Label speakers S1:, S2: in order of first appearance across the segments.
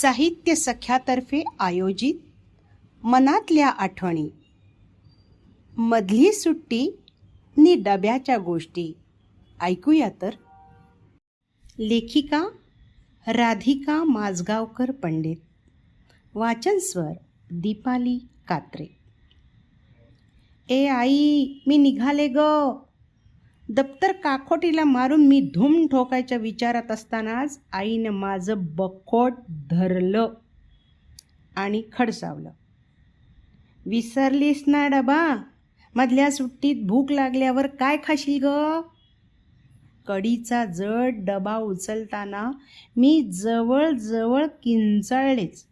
S1: साहित्य सख्यातर्फे आयोजित मनातल्या आठवणी. मधली सुट्टी नि डब्याच्या गोष्टी. ऐकूया तर. लेखिका राधिका माझगावकर पंडित. वाचनस्वर दीपाली कात्रे. ए आई मी निघाले ग. दप्तर काखोटीला मारून मी धूम ठोकायच्या विचारात असतानाच आईनं माझं बखोट धरलं आणि खडसावलं. विसरलीस ना डबा? मधल्या सुट्टीत भूक लागल्यावर काय खाशील ग? कडीचा जड डबा उचलताना मी जवळजवळ किंचाळलेच.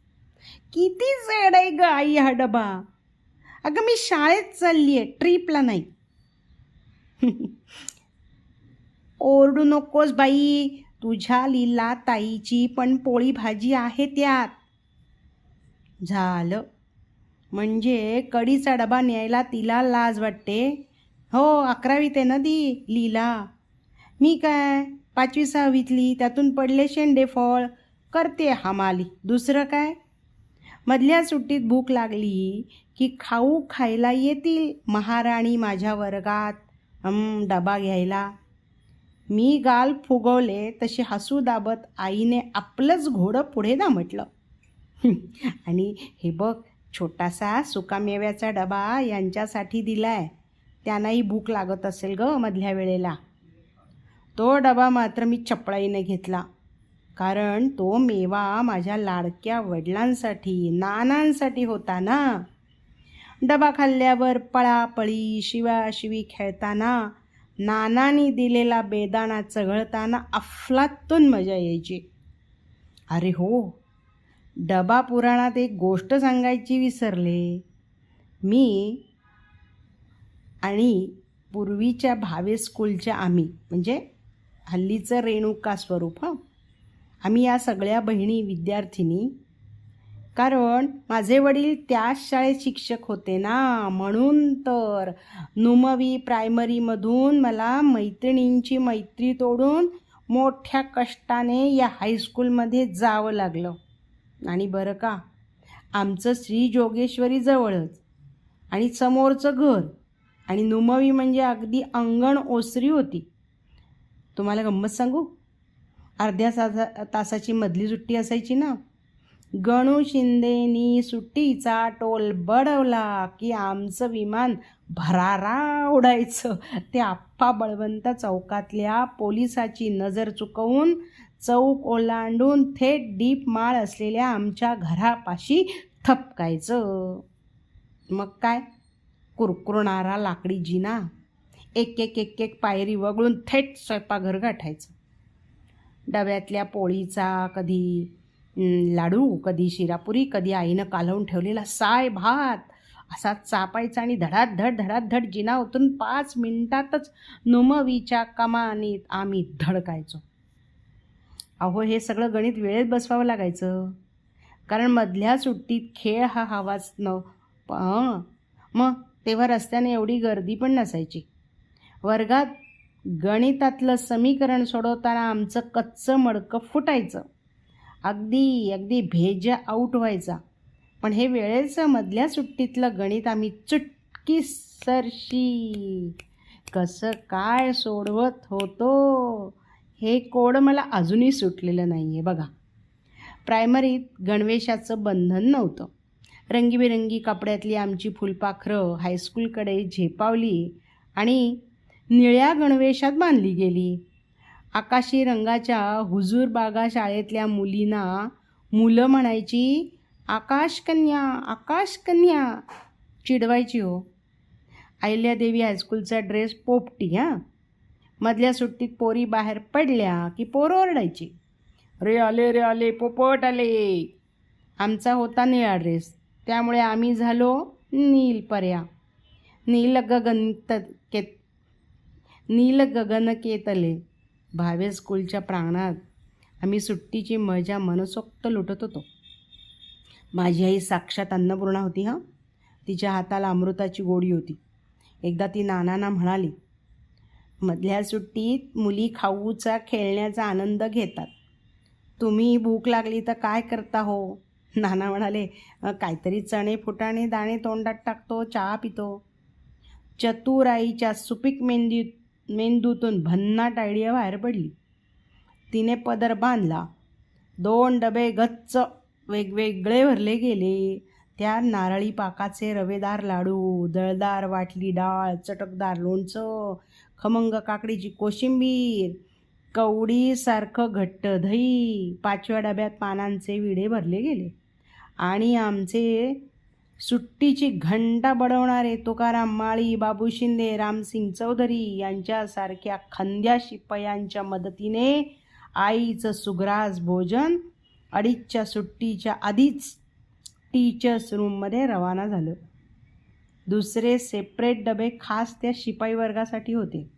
S1: किती जड आहे ग आई हा डबा? अगं मी शाळेत चालली आहे ट्रीपला नाही. ओरडू नकोस बाई. तुझ्या लीला ताईची पण पोळी भाजी आहे त्यात. झालं. म्हणजे कडीचा डबा न्यायला तिला लाज वाटते. हो अकरावीत आहे ना ती लीला. मी काय? पाचवी सहावीतली त्यातून पडले शेंडे फळ. करते हमाली दुसरं काय? मधल्या सुट्टीत भूक लागली की खाऊ खायला येतील महाराणी माझ्या वर्गात. हम डबा घ्यायला. मी गाल फुगवले तशी हसू दाबत आईने आपलंच घोडं पुढे दामटलं आणि हे बघ छोटासा सुकामेव्याचा डबा यांच्यासाठी दिला आहे त्यांनाही भूक लागत असेल ग मधल्या वेळेला. तो डबा मात्र मी चपळाईने घेतला. कारण तो मेवा माझ्या लाडक्या वडिलांसाठी नानांसाठी होता ना. डबा खाल्ल्यावर पळापळी शिवाशिवी खेळताना नानानी दिलेला बेदाणा चघळताना अफलातून मजा यायची. अरे हो डबा पुराणात एक गोष्ट सांगायची विसरले. मी आणि पूर्वीच्या भावे स्कूलच्या आम्ही म्हणजे हल्लीचं रेणुका स्वरूप हां. आम्ही या सगळ्या बहिणी विद्यार्थिनी कारण माझे वडील त्याच शाळेत शिक्षक होते ना म्हणून तर. नुमवी प्रायमरीमधून मला मैत्रिणींची मैत्री तोडून मोठ्या कष्टाने या हायस्कूलमध्ये जावं लागलं. आणि बरं का आमचं श्री जोगेश्वरी जवळच आणि समोरचं घर. आणि नुमवी म्हणजे अगदी अंगण ओसरी होती. तुम्हाला गंमत सांगू? अर्ध्या तासा तासाची मधली सुट्टी असायची ना. गणू शिंदेनी सुट्टीचा टोल बडवला की आमचं विमान भरारा उडायचं. ते आप्पा बळवंत चौकातल्या पोलिसाची नजर चुकवून चौक ओलांडून थेट डीप माळ असलेल्या आमच्या घरापाशी थपकायचं. मग काय? कुरकुरणारा लाकडी जिना. एक एक एक एक पायरी वगळून थेट स्वयंपाकघर गाठायचं. डब्यातल्या पोळीचा कधी लाडू कधी शिरापुरी कधी आईनं कालवून ठेवलेला साय भात. असा चापायचा आणि धडात धड धडात धड जिना उतरून पाच मिनिटातच नुमवीच्या कमानीत आम्ही धडकायचो. अहो हे सगळं गणित वेळेत बसवावं लागायचं. कारण मधल्या सुट्टीत खेळ हा हवाच न मग तेव्हा रस्त्याने एवढी गर्दी पण नसायची. वर्गात गणितातलं समीकरण सोडवताना आमचं कच्चं मडकं फुटायचं. अगदी अगदी भेज आऊट व्हायचा. पण हे वेळेचं मधल्या सुट्टीतलं गणित आम्ही चुटकी सरशी कसं काय सोडवत होतो हे कोड मला अजूनही सुटलेलं नाही आहे बघा. प्रायमरीत गणवेशाचं बंधन नव्हतं. रंगीबेरंगी कपड्यातली आमची फुलपाखरं हायस्कूलकडे झेपावली आणि निळ्या गणवेशात बांधली गेली. आकाशी रंगाच्या हुजूर बागा शाळेतल्या मुलींना मुलं म्हणायची आकाशकन्या आकाशकन्या चिडवायची हो. अहिल्यादेवी हायस्कूलचा ड्रेस पोपटी हां. मधल्या सुट्टीत पोरी बाहेर पडल्या की पोरं ओरडायची. रे आले रे आले पोपट आले. आमचा होता निळा ड्रेस त्यामुळे आम्ही झालो नील पर्या. नील गगन त केत नील गगन केतले भावे स्कूलच्या प्रांगणात आम्ही सुट्टीची मजा मनसोक्त लुटत होतो. माझी आई साक्षात अन्नपूर्णा होती हां. तिच्या हाताला अमृताची गोडी होती. एकदा ती नानांना म्हणाली मधल्या सुट्टीत मुली खाऊचा खेळण्याचा आनंद घेतात. तुम्ही भूक लागली तर काय करता हो? नाना म्हणाले काहीतरी चणे फुटाणे दाणे तोंडात टाकतो चहा पितो. चतुर आईच्या सुपीक मेंदीत मेंदूतून भन्नाट आयडिया बाहेर पडली. तिने पदर बांधला. दोन डबे गच्च वेगवेगळे भरले गेले. त्या नारळी पाकाचे रवेदार लाडू दळदार वाटली डाळ चटकदार लोणचं खमंग काकडीची कोशिंबीर कवडीसारखं घट्ट दही पाचव्या डब्यात पानांचे विडे भरले गेले. आणि आमचे सुट्टीची घंटा बडवणारे तुकाराम माळी बाबू शिंदे रामसिंग चौधरी यांच्यासारख्या खंद्या शिपायांच्या मदतीने आईचं सुग्रास भोजन अडीचच्या सुट्टीच्या आधीच टीचर्स रूममध्ये रवाना झालं. दुसरे सेपरेट डबे खास त्या शिपाई वर्गासाठी होते.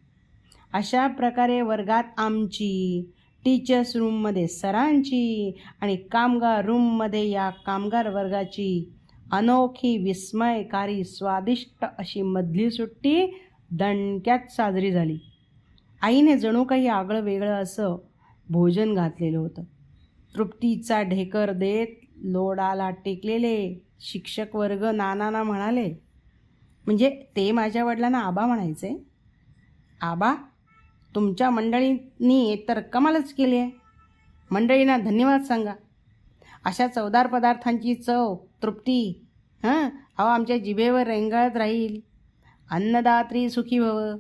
S1: अशा प्रकारे वर्गात आमची टीचर्स रूममध्ये सरांची आणि कामगार रूममध्ये या कामगार वर्गाची अनोखी विस्मयकारी स्वादिष्ट अशी मधली सुट्टी दणक्यात साजरी झाली. आईने जणू काही आगळं वेगळं असं भोजन घातलेलं होतं. तृप्तीचा ढेकर देत लोडाला टेकलेले शिक्षक वर्ग नानांना म्हणाले म्हणजे ते माझ्या वडिलांना आबा म्हणायचे? आबा तुमच्या मंडळींनी तर कमालच केली आहे. मंडळींना धन्यवाद सांगा. अशा चवदार पदार्थांची चव तृप्ती हां? अहो आमच्या जिभेवर रेंगाळत राहील. अन्नदात्री सुखी भव.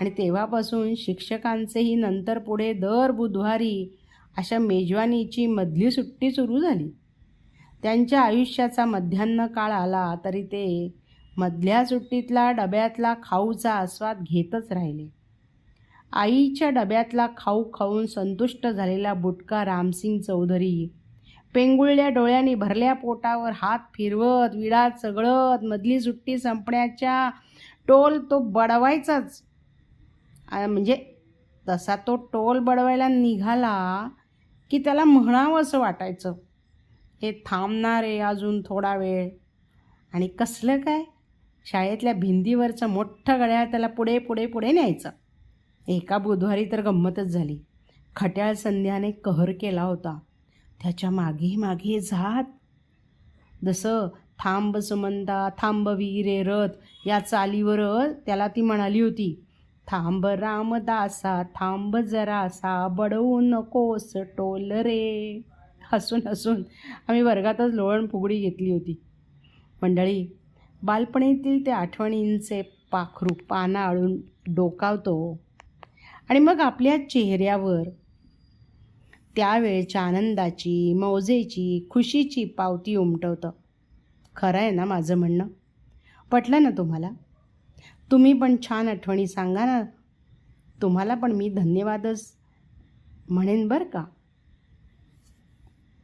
S1: आणि तेव्हापासून शिक्षकांचेही नंतर पुढे दर बुधवारी अशा मेजवानीची मधली सुट्टी सुरू झाली. त्यांच्या आयुष्याचा मध्यान्ह काळ आला तरी ते मधल्या सुट्टीतला डब्यातला खाऊचा आस्वाद घेतच राहिले. आईच्या डब्यातला खाऊ खाऊन संतुष्ट झालेला बुटका रामसिंग चौधरी पेंगुळल्या डोळ्यांनी भरल्या पोटावर हात फिरवत विडात सगळत मधली सुट्टी संपण्याच्या टोल तो बडवायचाच. म्हणजे तसा तो टोल बडवायला निघाला की त्याला म्हणावं असं वाटायचं. हे थांबणार आहे अजून थोडा वेळ. आणि कसलं काय? शाळेतल्या भिंतीवरचं मोठं घड्याळ त्याला पुढे पुढे पुढे न्यायचं. एका बुधवारी तर गंमतच झाली. खट्याळ संध्याने कहर केला होता. त्याच्यामागे मागे जात जसं थांब सुमंता थांब वीरे रथ या चालीवर त्याला ती म्हणाली होती. थांब रामदासा थांब जरासा बडवू नकोस टोल रे. हसून हसून आम्ही वर्गातच लोळण फुगडी घेतली होती. मंडळी बालपणीतील त्या आठवणींचे पाखरू पानं आळून डोकावतो. आणि मग आपल्या चेहऱ्यावर त्यावेळच्या आनंदाची मौजेची खुशीची पावती उमटवतं. खरं आहे ना माझं म्हणणं? पटलं ना तुम्हाला? तुम्ही पण छान आठवणी सांगा ना. तुम्हाला पण मी धन्यवादच म्हणेन बरं का?